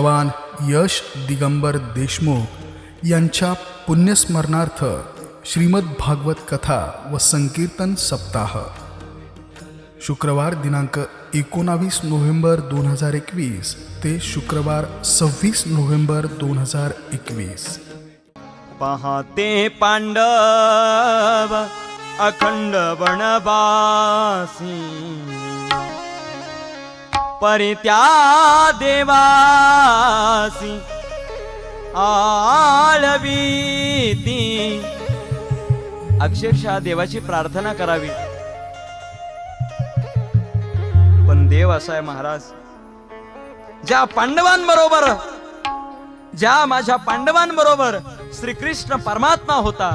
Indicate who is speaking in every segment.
Speaker 1: जवान यश दिगंबर देशमुख यांच्या पुण्यस्मरणार्थ श्रीमद भागवत कथा व संकीर्तन सप्ताह. शुक्रवार दिनांक एकोणावीस नोव्हेंबर दोन हजार एकवीस ते शुक्रवार सव्वीस नोव्हेंबर दोन हजार एकवीस.
Speaker 2: पाहते पांडव अखंड वनवासी. परित्या देवासी आळवीती अक्षरशः देवाची प्रार्थना करावी. पण देव असा आहे महाराज ज्या पांडवांबरोबर ज्या माझ्या पांडवांबरोबर श्रीकृष्ण परमात्मा होता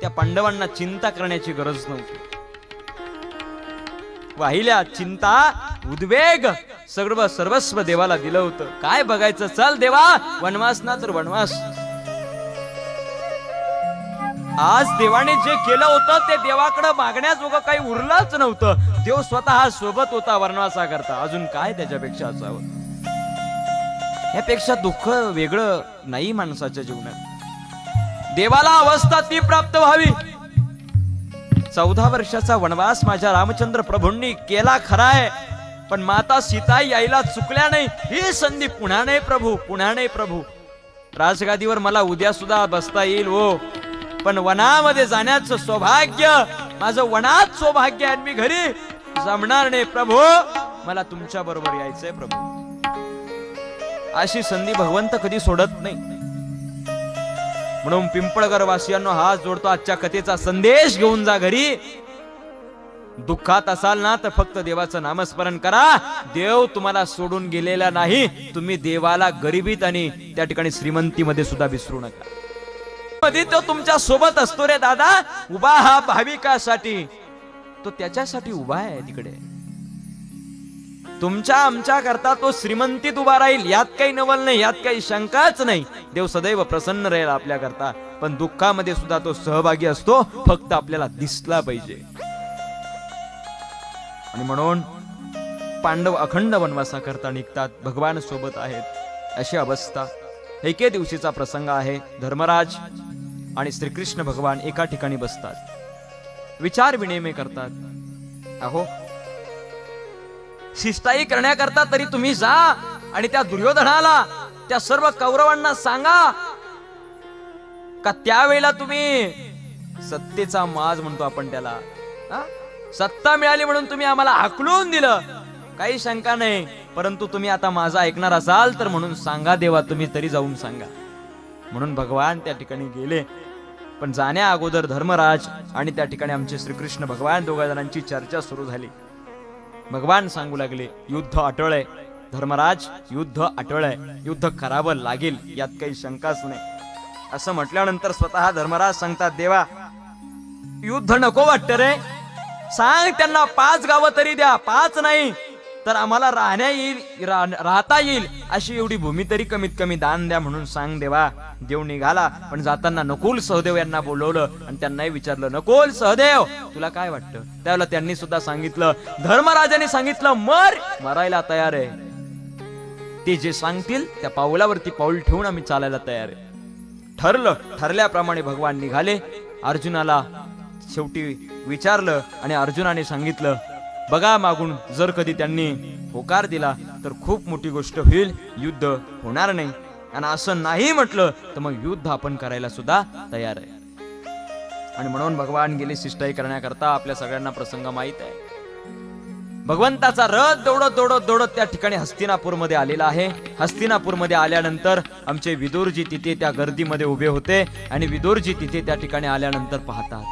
Speaker 2: त्या पांडवांना चिंता करण्याची गरज नव्हती. वाहिल्या चिंता उद्वेग. सर्व सर्वस्व देवाला दिलं होतं. काय बघायचं? चल देवा वनवास ना तर वनवास. आज देवाने जे केलं होतं ते देवाकडे मागण्याजोगं काही उरलंच नव्हतं. देव स्वतः सोबत होता वनवासा करता अजून काय त्याच्यापेक्षा असावं? यापेक्षा दुःख वेगळं नाही माणसाच्या जीवनात. देवाला अवस्था ती प्राप्त व्हावी. चौदा वर्षाचा वनवास माझ्या रामचंद्र प्रभूंनी केला खराय. पण माता सीता यायला चुकल्या नाही. ही संधी पुन्हा नाही प्रभू पुन्हा नाही प्रभू. राजगादीवर मला उद्या सुद्धा बसता येईल हो. पण वनामध्ये जाण्याचं सौभाग्य माझं वनात सौभाग्य आहे मी घरी जमणार नाही प्रभू. मला तुमच्या बरोबर यायचंय प्रभू. अशी संधी भगवंत कधी सोडत नाही. म्हणून पिंपळगर वासियांनो हात जोडतो आजच्या कथेचा संदेश घेऊन जा घरी. दुःखात असाल ना तर फक्त देवाचं नामस्मरण करा. देव तुम्हाला सोडून गेलेला नाही. तुम्ही देवाला गरिबीत आणि त्या ठिकाणी श्रीमंतीमध्ये सुद्धा विसरू नका. मध्ये तो तुमच्यासोबत असतो रे दादा. उभा हा भाविकासाठी. तो त्याच्यासाठी उभा आहे तिकडे. तुमच्या आमच्या करता तो श्रीमंतीत उभा राहील. यात काही नवल नाही यात काही शंकाच नाही. देव सदैव प्रसन्न राहील आपल्या करता. पण दुःखामध्ये सुद्धा तो सहभागी असतो फक्त आपल्याला दिसला पाहिजे. आणि म्हणून पांडव अखंड वनवासा करता निघतात भगवान सोबत आहेत. अशी अवस्था. एके दिवशीचा प्रसंग आहे धर्मराज आणि श्रीकृष्ण भगवान एका ठिकाणी बसतात. विचार विनिमय करतात. अहो शिष्टाई करण्याकरता तरी तुम्ही जा आणि त्या दुर्योधनाला त्या सर्व कौरवांना सांगा का त्यावेळेला तुम्ही सत्तेचा माज म्हणतो आपण त्याला. सत्ता मिळाली म्हणून तुम्ही आम्हाला हाकलून दिलं. काही शंका नाही परंतु तुम्ही आता माझा ऐकणार असाल तर म्हणून सांगा देवा तुम्ही तरी जाऊन सांगा. म्हणून भगवान त्या ठिकाणी गेले. पण जाण्या अगोदर धर्मराज आणि त्या ठिकाणी आमचे श्रीकृष्ण भगवान दोघा जणांची चर्चा सुरू झाली. भगवान सांगू लागले युद्ध अटळ आहे. धर्मराज युद्ध अटळ आहे. युद्ध करावं लागेल यात काही शंकाच नाही. असं म्हटल्यानंतर स्वतः धर्मराज सांगतात देवा युद्ध नको वाटत रे. सांग त्यांना पाच गावं तरी द्या पाच नाही तर आम्हाला राहण्या येईल रा- राहता येईल. अशी एवढी भूमी तरी कमीत कमी दान द्या म्हणून सांग देवा. देव निघाला. पण जाताना नकुल सहदेव यांना बोलवलं आणि त्यांनाही विचारलं नकुल सहदेव तुला काय वाटतं? त्यावेळेला त्यांनी सुद्धा सांगितलं धर्मराजाने सांगितलं मर मरायला तयार आहे. ते जे सांगतील त्या पाऊलावरती पाऊल ठेवून आम्ही चालायला तयार आहे. ठरलं ठरल्याप्रमाणे भगवान निघाले. अर्जुनाला शेवटी विचारलं आणि अर्जुनाने सांगितलं बघा मागून जर कधी त्यांनी होकार दिला तर खूप मोठी गोष्ट होईल. युद्ध होणार नाही. आणि असं नाही म्हटलं तर मग युद्ध आपण करायला सुद्धा तयार आहे. आणि म्हणून भगवान गेले शिष्टाई करण्याकरता आपल्या सगळ्यांना प्रसंग माहीत आहे. भगवंताचा रथ दौडत दौडत दौडत त्या ठिकाणी हस्तिनापूरमध्ये आलेला आहे. हस्तिनापूरमध्ये आल्यानंतर आमचे विदुरजी तिथे त्या गर्दीमध्ये उभे होते आणि विदुरजी तिथे त्या ठिकाणी आल्यानंतर पाहतात.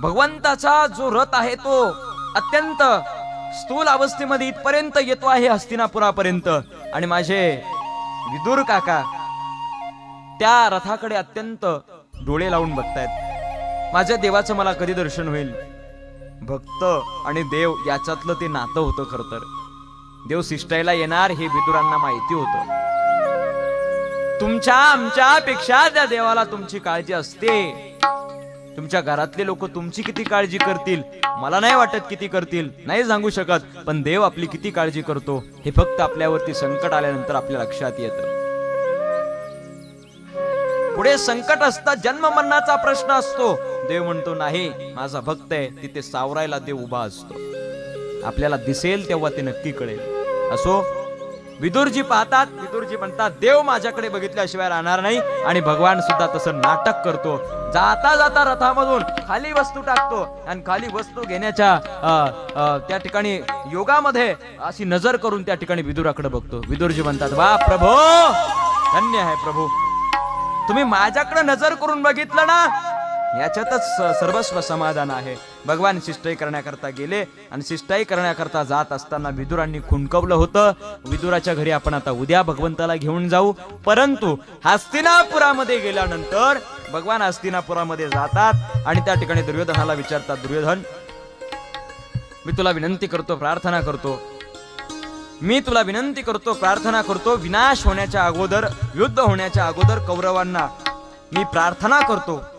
Speaker 2: भगवंताचा जो रथ आहे तो अत्यंत स्थूल अवस्थेमध्ये इथपर्यंत येतो आहे हस्तिनापुरापर्यंत. आणि माझे विदुर काका त्या रथाकडे अत्यंत डोळे लावून बघतायत. माझ्या देवाचं मला कधी दर्शन होईल? भक्त आणि देव याच्यातलं ते नातं होतं खर तर. देव सिष्टायला येणार हे विदुरांना माहिती होतं. तुमच्या आमच्या पेक्षा त्या देवाला तुमची काळजी असते. तुमच्या घरातले लोक तुमची किती काळजी करतील? मला नाही वाटत किती करतील. नाही सांगू शकत. पण देव आपली किती काळजी करतो हे फक्त आपल्यावरती संकट आल्यानंतर आपल्या लक्षात येतं. पुढे संकट असता जन्म मरणाचा प्रश्न असतो. देव म्हणतो नाही माझा भक्त आहे तिथे सावरायला देव उभा असतो. आपल्याला दिसेल तेव्हा ते नक्की कळेल. असो विदुरजी पाहतात विदुरजी म्हणतात देव माझ्याकडे बघितल्याशिवाय राहणार नाही. आणि भगवान सुद्धा तसं नाटक करतो. जाता जाता रथामधून खाली वस्तू टाकतो. आणि खाली वस्तू घेण्याच्या त्या ठिकाणी योगामध्ये अशी नजर करून त्या ठिकाणी विदुराकडे बघतो. विदुरजी म्हणतात वा प्रभो! धन्य आहे प्रभू. तुम्ही माझ्याकडे नजर करून बघितलं ना याच्यातच स- सर्वस्व समाधान आहे. भगवान शिष्टाई करण्याकरता गेले आणि शिष्टाई करण्याकरता जात असताना विदुरांनी खुणकवलं होतं. विदुराच्या घरी आपण आता उद्या भगवंताला घेऊन जाऊ. परंतु हस्तिनापुरामध्ये गेल्यानंतर भगवान हस्तिनापुरामध्ये जातात आणि त्या ठिकाणी दुर्योधनाला विचारतात दुर्योधन मी तुला विनंती करतो प्रार्थना करतो. मी तुला विनंती करतो प्रार्थना करतो विनाश होण्याच्या अगोदर युद्ध होण्याच्या अगोदर कौरवांना मी प्रार्थना करतो.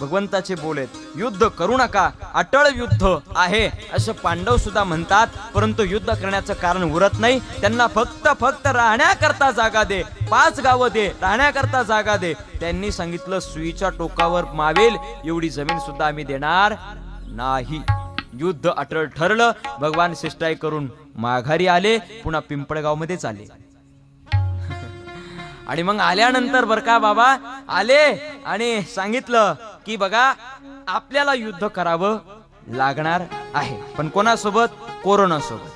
Speaker 2: भगवंताचे बोलेत युद्ध करू नका अटळ युद्ध आहे असं पांडव सुद्धा म्हणतात. परंतु युद्ध करण्याचं कारण उरत नाही. त्यांना फक्त फक्त राहण्याकरता जागा दे पाच गावं दे राहण्याकरता जागा दे. त्यांनी सांगितलं सुईच्या टोकावर मावेल एवढी जमीन सुद्धा आम्ही देणार नाही. युद्ध अटळ ठरलं. भगवान शिष्टाई करून माघारी आले पुन्हा पिंपळगाव मध्येच आले. आणि मग आल्यानंतर बर का बाबा आले आणि सांगितलं की बघा आपल्याला युद्ध करावं लागणार आहे. पण कोणासोबत? कोरोना सोबत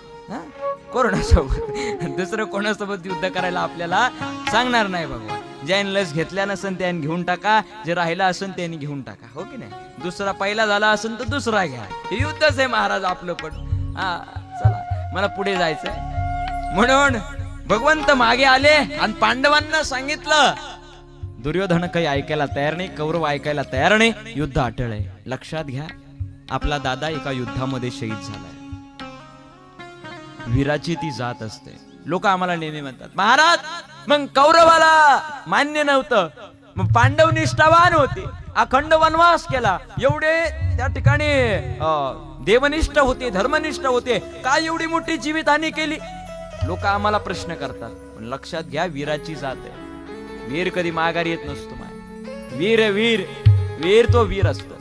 Speaker 2: कोरोना सोबत दुसरं कोणासोबत युद्ध करायला आपल्याला सांगणार नाही भगवान ज्याने लस घेतल्या नसेल त्याने घेऊन टाका. जे राहिला असेल त्याने घेऊन टाका. हो की नाही? दुसरा पहिला झाला असेल तर दुसरा घ्या. हे युद्धच आहे महाराज आपलं पण. हा चला. मला पुढे जायचंय. म्हणून भगवंत मागे आले आणि पांडवांना सांगितलं दुर्योधन काही ऐकायला तयार नाही कौरव ऐकायला तयार नाही. युद्ध अटळ आहे लक्षात घ्या आपला दादा एका युद्धामध्ये शहीद झालाय. वीराची ती जात असते. लोक आम्हाला नेहमी म्हणतात महाराज मग कौरवाला मान्य नव्हतं. मग पांडव निष्ठावान होते. अखंड वनवास केला. एवढे त्या ठिकाणी देवनिष्ठ होते धर्मनिष्ठ होते. काय एवढी मोठी जीवितहानी केली? लोक आम्हाला प्रश्न करतात पण लक्षात घ्या वीराची जात आहे. वीर कधी माघारी येत नसतो माय. वीर वीर वीर तो वीर असतो.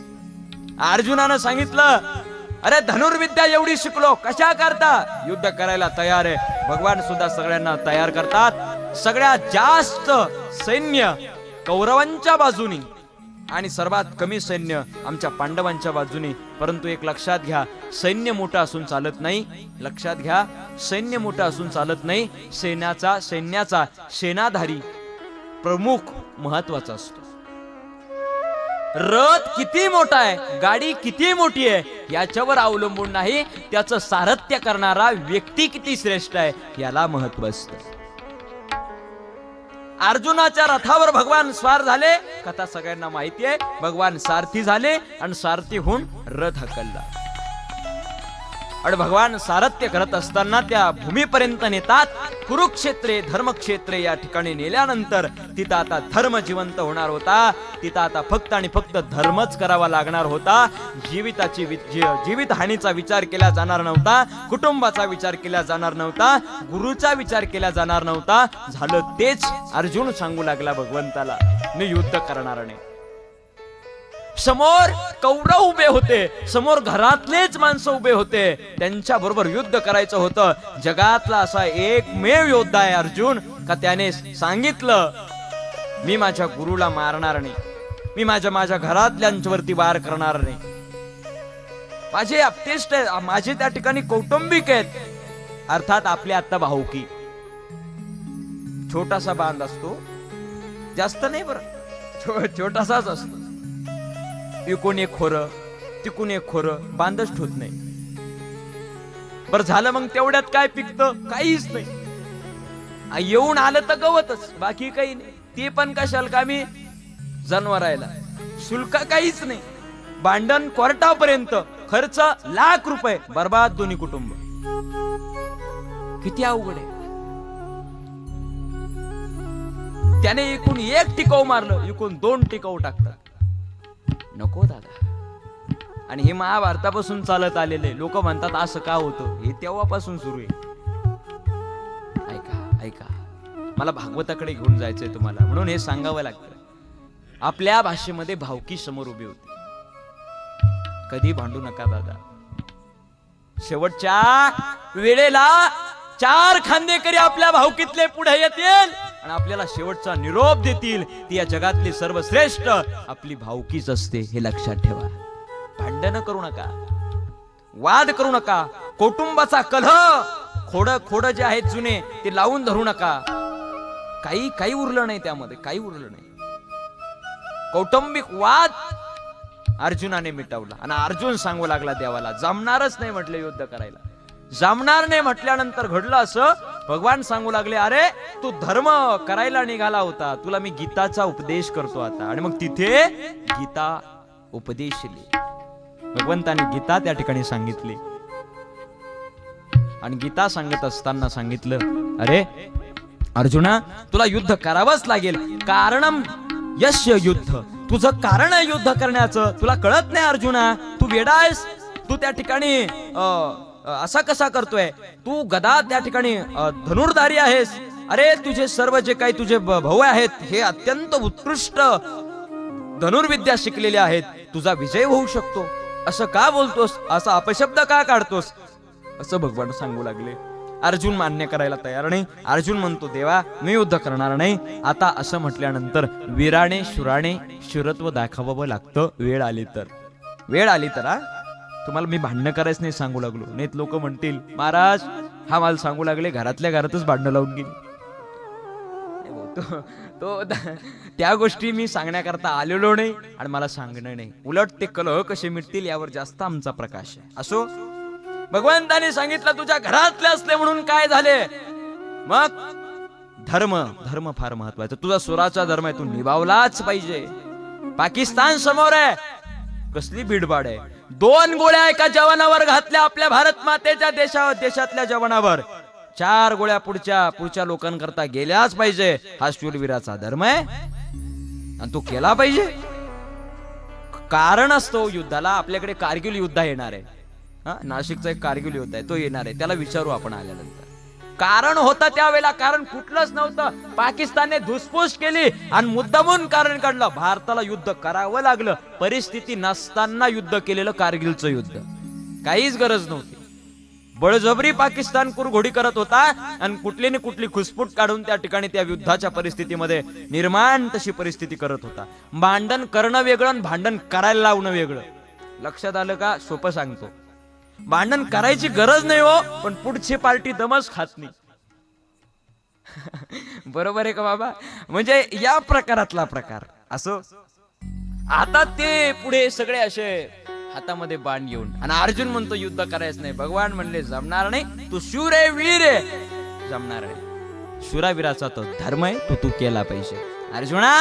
Speaker 2: अर्जुनानं सांगितलं अरे धनुर्विद्या एवढी शिकलो कशा करता युद्ध करायला तयार आहे. भगवान सुद्धा सगळ्यांना तयार करतात. सगळ्यात जास्त सैन्य कौरवांच्या बाजूनी आणि सर्वात कमी सैन्य आमच्या पांडवांच्या बाजूनी. परंतु एक लक्षात घ्या सैन्य मोठं असून चालत नाही. लक्षात घ्या सैन्य मोठं असून चालत नाही. सैन्याचा सैन्याचा सेनाधारी प्रमुख महत्त्वाचा असतो. रथ किती मोठा आहे गाडी किती मोठी आहे याच्यावर अवलंबून नाही त्याचं सारथ्य करणारा व्यक्ती किती श्रेष्ठ आहे याला महत्त्व असतं. अर्जुनाच्या रथावर भगवान स्वार झाले कथा सगळ्यांना माहिती आहे भगवान सारथी झाले आणि सारथी होऊन रथ हकलला. आणि भगवान सारथ्य करत असताना त्या भूमीपर्यंत नेतात. कुरुक्षेत्रे धर्मक्षेत्रे या ठिकाणी नेल्यानंतर तिथं आता धर्म जिवंत होणार होता. तिथं आता फक्त आणि फक्त धर्मच करावा लागणार होता. जीविताची जीवित हानीचा विचार केला जाणार नव्हता. कुटुंबाचा विचार केला जाणार नव्हता. गुरुचा विचार केला जाणार नव्हता. झालं तेच. अर्जुन सांगू लागला भगवंताला. मी युद्ध करणार नाही. समोर कौरव उभे होते. समोर घरातलेच माणसं उभे होते. त्यांच्या बरोबर युद्ध करायचं होतं. जगातला असा एकमेव योद्धा आहे अर्जुन का त्याने सांगितलं मी माझ्या गुरुला मारणार नाही. मी माझ्या माझ्या घरातल्यांवरती वार करणार नाही. माझे अपटेस्ट माझे त्या ठिकाणी कौटुंबिक आहेत. अर्थात आपले आत्ता भाऊकी. छोटासा बांध असतो. जास्त नाही बरं. छोटासाच असतो. इकून एक खोर तिकून एक खोर बांधच ठोत नाही. बर झालं मग तेवढ्यात काय पिकतं? काहीच नाही. येऊन आलं तर गवतच बाकी काही नाही. ते पण कशाल का मी जनावरायला. शुल्क काहीच नाही. भांडण कोर्टापर्यंत. खर्च लाख रुपये. बर्बाद दोन्ही कुटुंब. किती अवघड आहे. त्याने एकूण एक टिकाऊ मारलं एकूण दोन टिकाऊ टाकतात. नको दादा. आणि हे महाभारतापासून चालत आलेले लोक म्हणतात असं का होतं? हे तेव्हापासून सुरू आहे. ऐका ऐका. मला भागवताकडे घेऊन जायचंय तुम्हाला. म्हणून हे सांगावं लागतं. आपल्या भाषेमध्ये भावकी समोर उभी होती. कधी भांडू नका दादा. शेवटच्या वेळेला चार खांदेकरी आपल्या भावकीतले पुढे येतील. आणि आपल्याला शेवटचा निरोप देतील. ती या जगातली सर्वश्रेष्ठ आपली भावकीच असते हे लक्षात ठेवा. भांडणं करू नका. वाद करू नका. कौटुंबाचा कलह खोड खोड जे आहेत जुने ते लावून धरू नका. काही काही उरलं नाही त्यामध्ये काही उरलं नाही. कौटुंबिक वाद अर्जुनाने मिटवला. आणि अर्जुन सांगू लागला देवाला जमणारच नाही म्हटले युद्ध करायला. जमणार नाही म्हटल्यानंतर घडलं असं? भगवान सांगू लागले अरे तू धर्म करायला निघाला होता. तुला मी गीताचा उपदेश करतो आता. आणि मग तिथे गीता उपदेशली. भगवंताने गीता त्या ठिकाणी सांगितली. आणि गीता सांगत असताना सांगितलं अरे अर्जुना तुला युद्ध करावंच लागेल. कारण यश युद्ध. तुझं कारण आहे युद्ध करण्याचं. तुला कळत नाही अर्जुना. तू वेडा आहेस. तू त्या ठिकाणी असा कसा करतोय? तू गदा त्या ठिकाणी धनुर्धारी आहेस. अरे तुझे सर्व जे काही तुझे भाऊ आहेत हे अत्यंत उत्कृष्ट धनुर्विद्या शिकलेले आहेत. तुझा विजय होऊ शकतो. असं का बोलतोस? असा अपशब्द का काढतोस? असं भगवान सांगू लागले. अर्जुन मान्य करायला तयार नाही. अर्जुन म्हणतो देवा मी युद्ध करणार नाही. आता असं म्हटल्यानंतर वीराने शुराने शुरत्व दाखवावं लागतं. वेळ आली तर. वेळ आली तर हा? तुम्हाला मी भांडणं करायचं नाही सांगू लागलो. नाहीत लोक म्हणतील महाराज हा मला सांगू लागले घरातल्या घरातच भांडणं लावून गेली. तो तो त्या गोष्टी मी सांगण्याकरता आलेलो नाही आणि मला सांगणं नाही. उलट ते कलह कसे मिटतील यावर जास्त आमचा प्रकाश आहे. असो? भगवंताने सांगितलं तुझ्या घरातले असले म्हणून काय झाले? मग धर्म धर्म फार महत्त्वाचा तुझा सुराचा धर्म आहे तू निभावलाच पाहिजे. पाकिस्तान समोर आहे. कसली भीडभाड आहे? दोन गोळ्या एका जवानावर घातल्या आपल्या भारत मातेच्या देशा देशातल्या जवानावर. चार गोळ्या पुढच्या पुढच्या लोकांकरता गेल्याच पाहिजे. हा शूरवीराचा धर्म आहे. आणि तो केला पाहिजे. कारण असतो युद्धाला. आपल्याकडे कारगिल युद्ध येणार आहे. हा नाशिकचा एक कारगिल युद्ध आहे. तो येणार आहे. त्याला विचारू आपण आल्यानंतर. कारण होतं त्यावेळेला. कारण कुठलंच नव्हतं. पाकिस्तानने धुसफूस केली आणि मुद्दामून कारण काढलं. भारताला युद्ध करावं लागलं. परिस्थिती नसताना युद्ध केलेलं कारगिलचं युद्ध. काहीच गरज नव्हती. बळजबरी पाकिस्तान कुरघोडी करत होता आणि कुठली ना कुठली खुसफूट काढून त्या ठिकाणी त्या युद्धाच्या परिस्थितीमध्ये निर्माण तशी परिस्थिती करत होता. भांडण करणं वेगळं आणि भांडण करायला लावणं वेगळं. लक्षात आलं का? सोपं सांगतो. भांडण करायची गरज नाही हो पण पुढची पार्टी दमच खात नाही. बरोबर आहे का बाबा? म्हणजे या प्रकारातला प्रकार. असो? आता ते पुढे सगळे असे हातामध्ये बाण घेऊन आणि अर्जुन म्हणतो युद्ध करायचं नाही भगवान म्हणले जमणार नाही तू शूर आहे वीर आहे. जमणार नाही. शुरावीराचा तो धर्म आहे तो तू केला पाहिजे. अर्जुना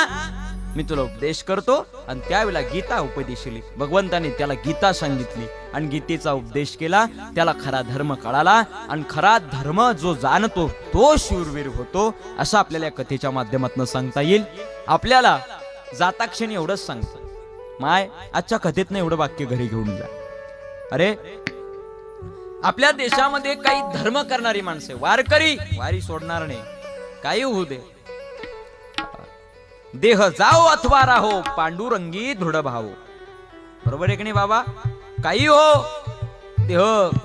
Speaker 2: मी तुला उपदेश करतो आणि त्यावेळेला गीता उपदेशली भगवंताने त्याला गीता सांगितली आणि गीतेचा उपदेश केला. त्याला खरा धर्म कळाला आणि खरा धर्म जो जाणतो तो शूरवीर होतो असं आपल्याला या कथेच्या माध्यमातून सांगता येईल. आपल्याला जाताक्षणी एवढंच सांगतो. माय आजच्या कथेतनं एवढं वाक्य घरी घेऊन जा. अरे आपल्या देशामध्ये काही धर्म करणारी माणसे वारकरी वारी सोडणार नाही. काही होऊ दे. देह जाओ अथवा राहो पांडुरंगी दृढ भाव बरोबर आहे की नाही बाबा? काही हो देह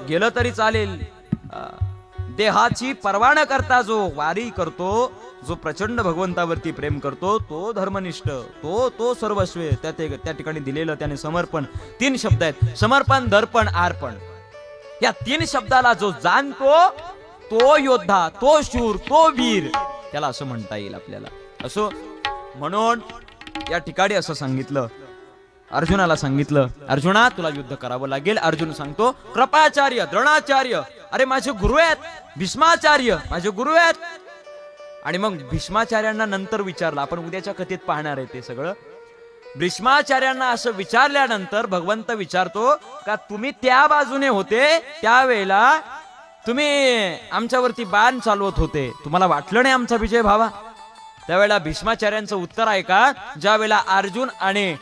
Speaker 2: गेलं तरी चालेल. देहाची पर्वा न करता जो वारी करतो जो प्रचंड भगवंतावरती प्रेम करतो तो धर्मनिष्ठ तो तो सर्वस्वे त्या ते- त्या ठिकाणी दिलेलं त्याने समर्पण तीन शब्द आहेत. समर्पण दर्पण अर्पण या तीन शब्दाला जो जाणतो तो योद्धा तो शूर तो वीर त्याला असं म्हणता येईल आपल्याला. असो म्हणून या ठिकाणी असं सांगितलं. अर्जुनाला सांगितलं अर्जुना तुला युद्ध करावं लागेल. अर्जुन सांगतो कृपाचार्य द्रोणाचार्य अरे माझे गुरु आहेत भीष्माचार्य माझे गुरु आहेत. आणि मग भीष्माचार्यांना नंतर विचारलं आपण उद्याच्या कथेत पाहणार आहे ते सगळं. भीष्माचार्यांना असं विचारल्यानंतर भगवंत विचारतो का तुम्ही त्या बाजूने होते? त्यावेळेला तुम्ही आमच्यावरती बाण चालवत होते. तुम्हाला वाटलं नाही आमचा विजय भावा त्यावेळेला भीष्माचार्यांचं उत्तर आहे का ज्यावेळेला अर्जुन आणि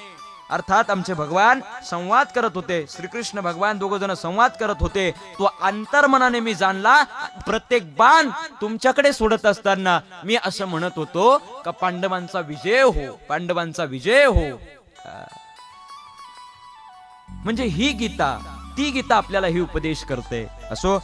Speaker 2: अर्थात आमचे भगवान संवाद करत होते श्रीकृष्ण भगवान दोघ जण संवाद करत होते तो अंतर्मनाने मी जाणला प्रत्येक बाण तुमच्याकडे सोडत असताना मी असं म्हणत होतो का पांडवांचा विजय हो पांडवांचा विजय हो. म्हणजे ही गीता ती गीता आपल्याला ही उपदेश करते. असो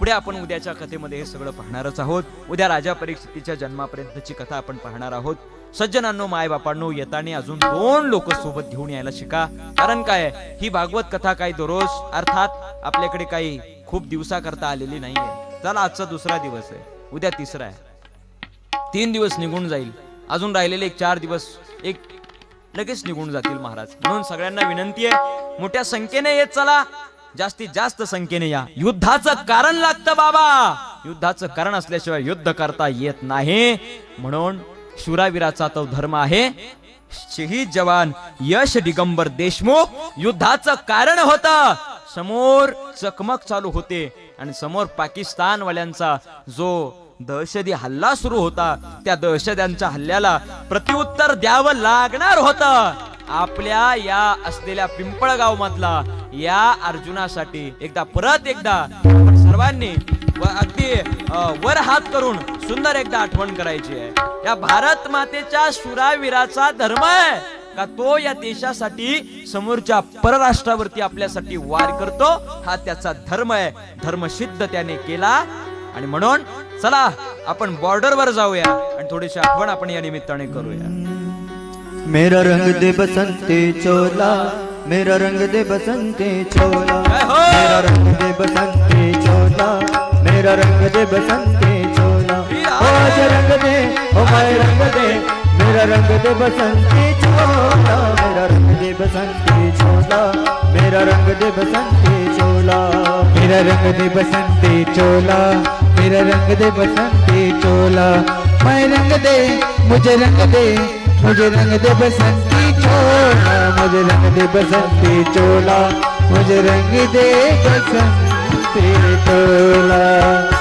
Speaker 2: पुढे आपण उद्याच्या कथेमध्ये हे सगळं पाहणारच आहोत. उद्या राजा परीक्षितीच्या जन्मापर्यंतची कथा आपण पाहणार आहोत. सज्जनांनो माय बापांनो येताना अजून दोन लोक सोबत घेऊन यायला शिका. कारण काय? ही भागवत कथा काही दररोज अर्थात आपल्याकडे काही खूप दिवसा करता आलेली नाहीये. चला आजचा दुसरा दिवस आहे. उद्या तिसरा आहे. तीन दिवस निघून जाईल. अजून राहिलेले एक चार दिवस एक लगेच निघून जातील महाराज. म्हणून सगळ्यांना विनंती आहे मोठ्या संख्येने येत चला. जास्तीत जास्त संख्येने या. युद्धाचं कारण लागतं बाबा. युद्धाचं कारण असल्याशिवाय युद्ध करता येत नाही. म्हणून शुरावीराचा तो धर्म आहे शहीद जवान यश दिगंबर देशमुख युद्धाचं कारण होत. समोर चकमक चालू होते आणि समोर पाकिस्तान वाल्यांचा जो दहशती हल्ला सुरू होता. त्या दहशत्यांच्या हल्ल्याला प्रत्युत्तर द्यावं लागणार होत. आपल्या या असलेल्या पिंपळगाव मधला या अर्जुनासाठी एकदा परत एकदा सर्वांनी अगदी वर हात करून सुंदर एकदा आठवण करायची आहे. या भारत मातेच्या शुरावीराचा धर्म आहे का तो या देशासाठी समोरच्या परराष्ट्रावरती आपल्यासाठी वार करतो? हा त्याचा धर्म आहे. धर्म सिद्ध त्याने केला. आणि म्हणून चला आपण बॉर्डरवर जाऊया आणि थोडीशी आठवण आपण या निमित्ताने करूया.
Speaker 3: मेरा रंग दे बसंती चोला मेरा रंग दे बसंती चोला
Speaker 2: हो!
Speaker 3: मेरा रंग दे बसंती चोला मेरा रंग दे बसंती चोला। ओ आज रंग दे ओ माय रंग दे मेरा रंग दे बसंती चोला मेरा रंग दे बसंती चोला मेरा रंग दे बसंती चोला मेरा रंग दे बसंती चोला। मेरा रंग दे बसंती चोला। मैं रंग दे, मुझे रंग दे, मुझे रंग दे बसंती चोला। मुझे रंग दे बसंती चोला, मुझे रंग दे बसंती चोला।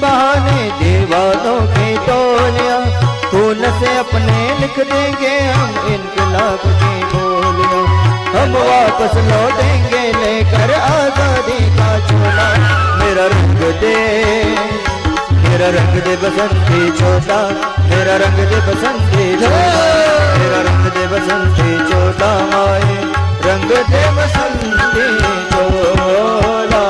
Speaker 3: बहाने दीवानों की टोलियाँ। खून से अपने लिख देंगे हम इनकलाब की बोलियाँ। हम वापस लौटेंगे लेकर आज़ादी का चोला मेरा रंग दे, मेरा रंग दे बसंती चोला मेरा रंग दे बसंती चोला मेरा रंग दे बसंती चोला माए। रंग दे बसंती चोला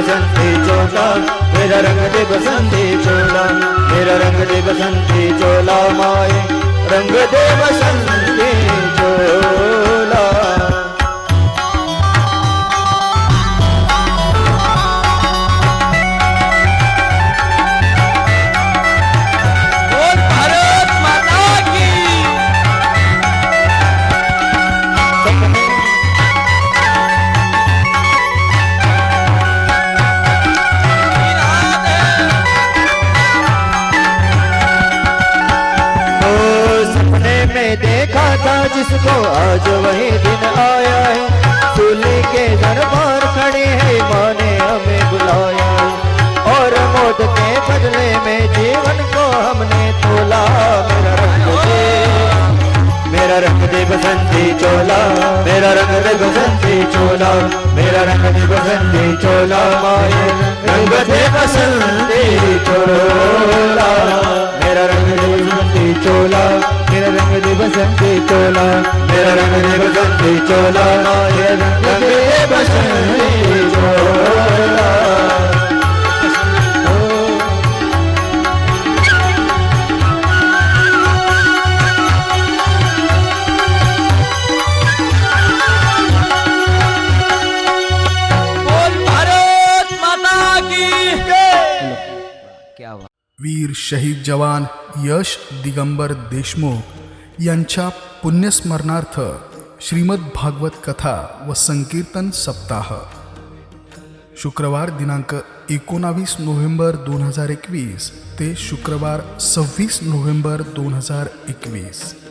Speaker 3: बसंती चोला मेरा रंग दे बसंती चोला मेरा रंग दे बसंती चोला माए रंग दे बसंती था जिसको आज वही दिन आया है। सूली के दरबार खड़े है, माँ ने हमें बुलाया और मौत के बदले में जीवन को हमने तोला। मेरा रंग दे, मेरा रंग दे बसंती चोला। मेरा मेरा रंग दे बसंती चोला। मेरा रंग दे बसंती चोला, माए। रंग दे बसंती चोला। मेरा रंग दे बसंती चोला मेरा रंग दे बसंती चोला मेरा रंग दे बसंती चोला माए रंग दे बसंती चोला
Speaker 2: बोल भारत माता की क्या बात.
Speaker 1: वीर शहीद जवान यश दिगंबर देशमुख यांच्या पुण्यस्मरणार्थ श्रीमद भागवत कथा व संकीर्तन सप्ताह. शुक्रवार दिनांक एकोणावीस नोव्हेंबर दोन हजार एकवीस ते शुक्रवार सव्वीस नोव्हेंबर दोन हजार एकवीस.